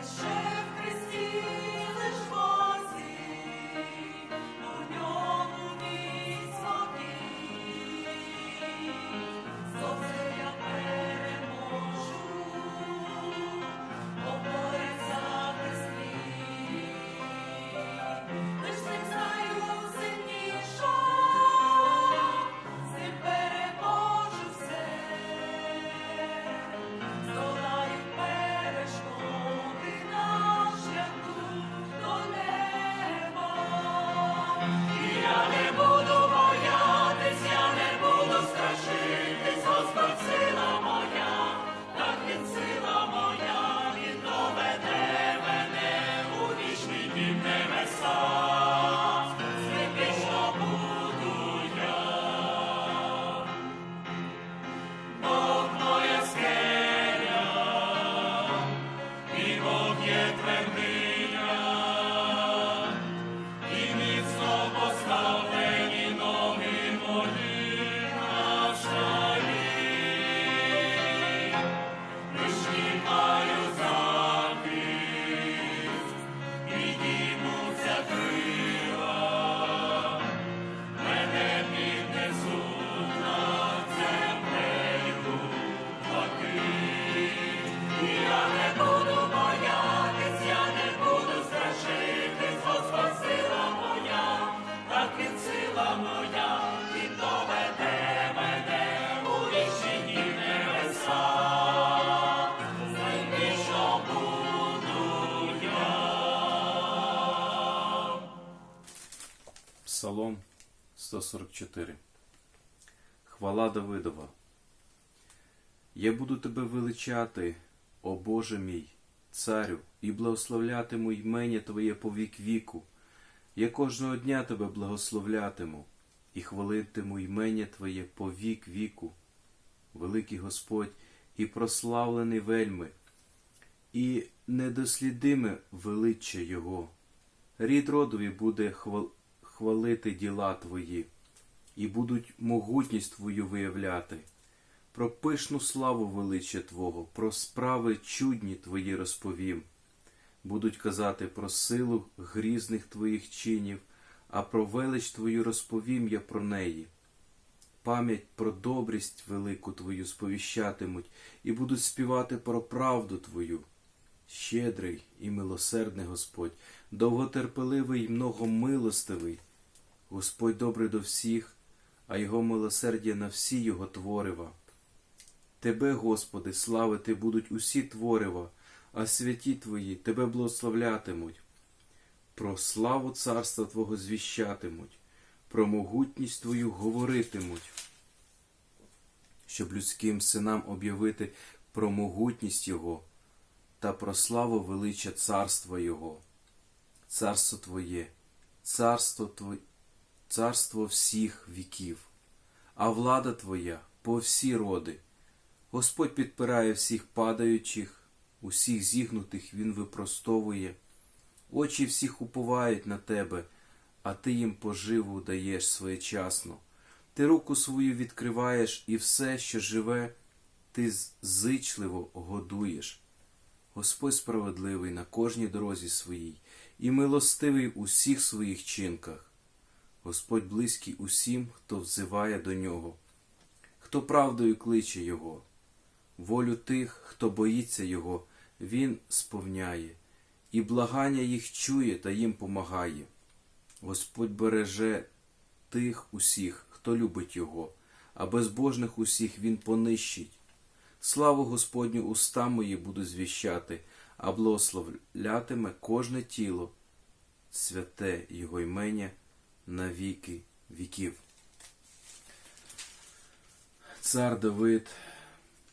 wish сила моя, він доведе мене у вічні небеса. З ним буду я. Псалом 144. Хвала Давидова. Я буду тебе величати, о Боже мій, царю, і благословлятиму ймення Твоє по вік віку. Я кожного дня тебе благословлятиму і хвалитиму ймення Твоє по вік віку. Великий Господь і прославлений вельми, і недослідиме величчя Його. Рід родові буде хвал- хвалити діла Твої, і будуть могутність Твою виявляти. Про пишну славу величчя Твого, про справи чудні Твої розповім. Будуть казати про силу грізних Твоїх чинів, а про велич Твою розповім я про неї. Пам'ять про добрість велику Твою сповіщатимуть, і будуть співати про правду Твою. Щедрий і милосердний Господь, довготерпеливий і многомилостивий. Господь добрий до всіх, а Його милосердя на всі Його творива. Тебе, Господи, славити будуть усі творива, а святі Твої Тебе благословлятимуть. Про славу царства Твого звіщатимуть, про могутність Твою говоритимуть, щоб людським синам об'явити про могутність Його та про славу велича царства Його. Царство Твоє, царство Твоє, царство всіх віків, а влада Твоя по всі роди. Господь підпирає всіх падаючих, усіх зігнутих Він випростовує. Очі всіх уповають на тебе, а ти їм поживу даєш своєчасно. Ти руку свою відкриваєш, і все, що живе, ти зичливо годуєш. Господь справедливий на кожній дорозі своїй, і милостивий у всіх своїх чинках. Господь близький усім, хто взиває до нього, хто правдою кличе Його. Волю тих, хто боїться Його, Він сповняє, і благання їх чує та їм помагає. Господь береже тих усіх, хто любить Його, а безбожних усіх Він понищить. Славу Господню уста мої буду звіщати, а благословлятиме кожне тіло, святе Його ймення на віки віків. Цар Давид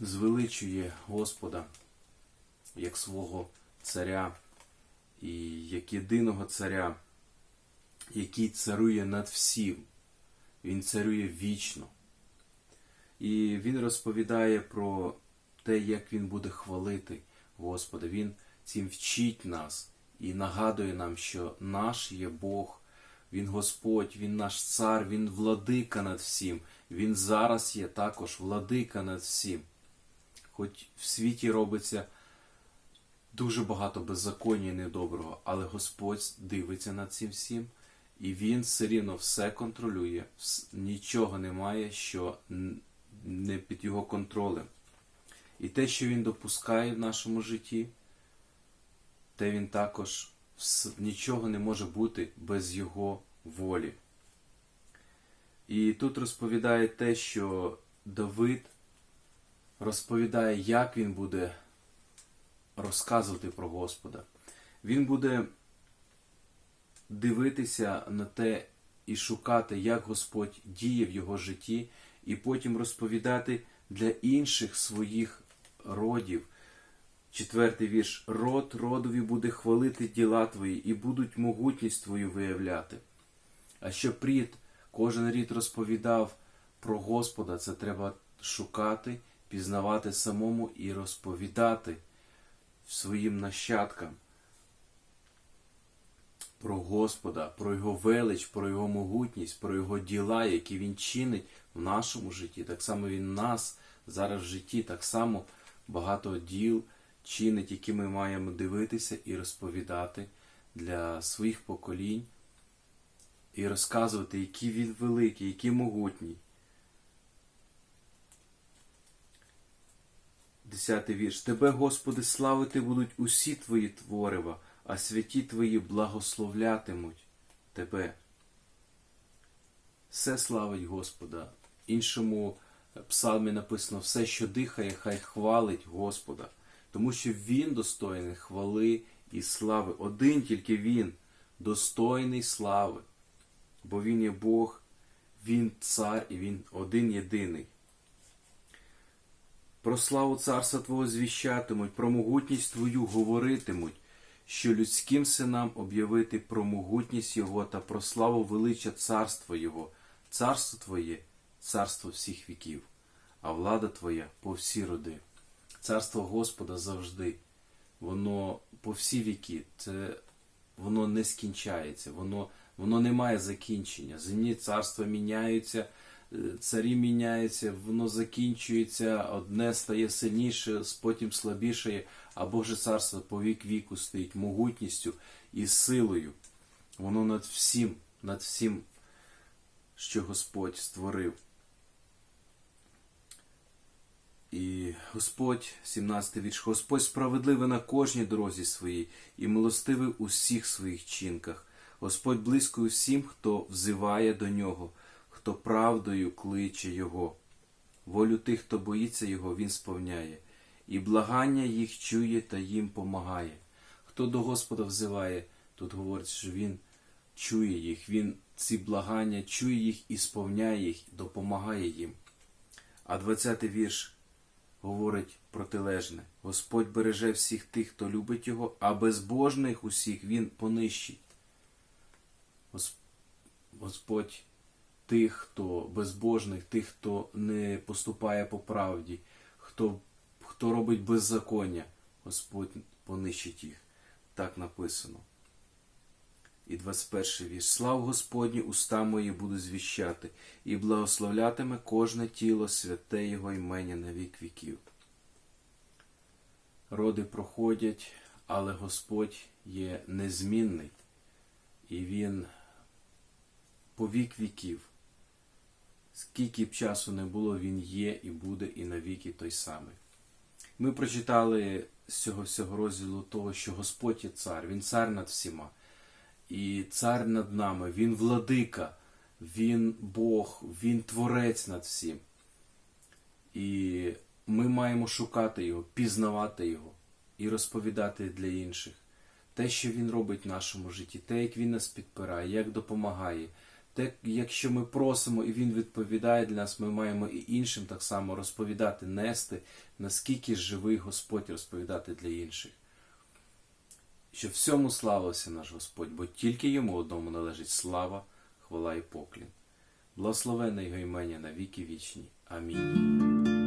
звеличує Господа як свого царя і як єдиного царя, який царує над всім. Він царює вічно. І він розповідає про те, як він буде хвалити Господа. Він цим вчить нас і нагадує нам, що наш є Бог, Він Господь, Він наш цар, Він владика над всім. Він зараз є також владика над всім. Хоч в світі робиться дуже багато беззаконня і недоброго, але Господь дивиться над цим всім, і Він все рівно все контролює, нічого немає, що не під його контролем. І те, що він допускає в нашому житті, те він також нічого не може бути без його волі. І тут розповідає те, що Давид розповідає, як він буде розказувати про Господа. Він буде дивитися на те і шукати, як Господь діє в його житті, і потім розповідати для інших своїх родів. Четвертий вірш. Род родові буде хвалити діла твої, і будуть могутність твою виявляти. А щоб рід, кожен рід розповідав про Господа, це треба шукати, пізнавати самому і розповідати своїм нащадкам про Господа, про Його велич, про Його могутність, про Його діла, які Він чинить в нашому житті. Так само Він нас зараз в житті, так само багато діл чинить, які ми маємо дивитися і розповідати для своїх поколінь, і розказувати, який він великий, який могутній. Десятий вірш. Тебе, Господи, славити будуть усі твої творива, а святі твої благословлятимуть тебе. Все славить Господа. Іншому псалмі написано все, що дихає, хай хвалить Господа, тому що Він достойний хвали і слави. Один тільки Він достойний слави, бо Він є Бог, Він цар і Він один єдиний. Про славу царства Твого звіщатимуть, про могутність Твою говоритимуть, що людським синам об'явити про могутність Його та про славу велича царства Його. Царство Твоє царство всіх віків, а влада Твоя по всі роди. Царство Господа завжди, воно по всі віки, це воно не скінчається, воно, воно не має закінчення. Земні царства міняються, царі міняються, воно закінчується, одне стає сильніше, потім слабішає, а Боже царство по вік віку стоїть могутністю і силою. Воно над всім, над всім, що Господь створив. І Господь, 17 вірш, Господь справедливий на кожній дорозі своїй і милостивий у всіх своїх чинках. Господь близько усім, хто взиває до нього, хто правдою кличе Його. Волю тих, хто боїться Його, Він сповняє, і благання їх чує та їм помагає. Хто до Господа взиває, тут говорить, що Він чує їх, Він ці благання чує їх і сповняє їх, допомагає їм. А 20-й вірш говорить протилежне. Господь береже всіх тих, хто любить його, а безбожних усіх він понищить. Господь тих, хто безбожних, тих, хто не поступає по правді, хто, хто робить беззаконня, Господь понищить їх. Так написано. І 21 вірш. Слав Господні, уста мої буду звіщати, і благословлятиме кожне тіло святе Його імення на вік віків. Роди проходять, але Господь є незмінний, і Він по вік віків. Скільки б часу не було, Він є і буде і навіки той самий. Ми прочитали з цього всього розділу того, що Господь є цар, Він цар над всіма і цар над нами, він владика, він Бог, він творець над всім. І ми маємо шукати його, пізнавати його і розповідати для інших те, що він робить в нашому житті, те, як він нас підпирає, як допомагає. Те, якщо ми просимо і він відповідає для нас, ми маємо і іншим так само розповідати, нести, наскільки живий Господь розповідати для інших щоб всьому славився наш Господь, бо тільки йому одному належить слава, хвала і поклін. Благословенне його імення на віки вічні. Амінь.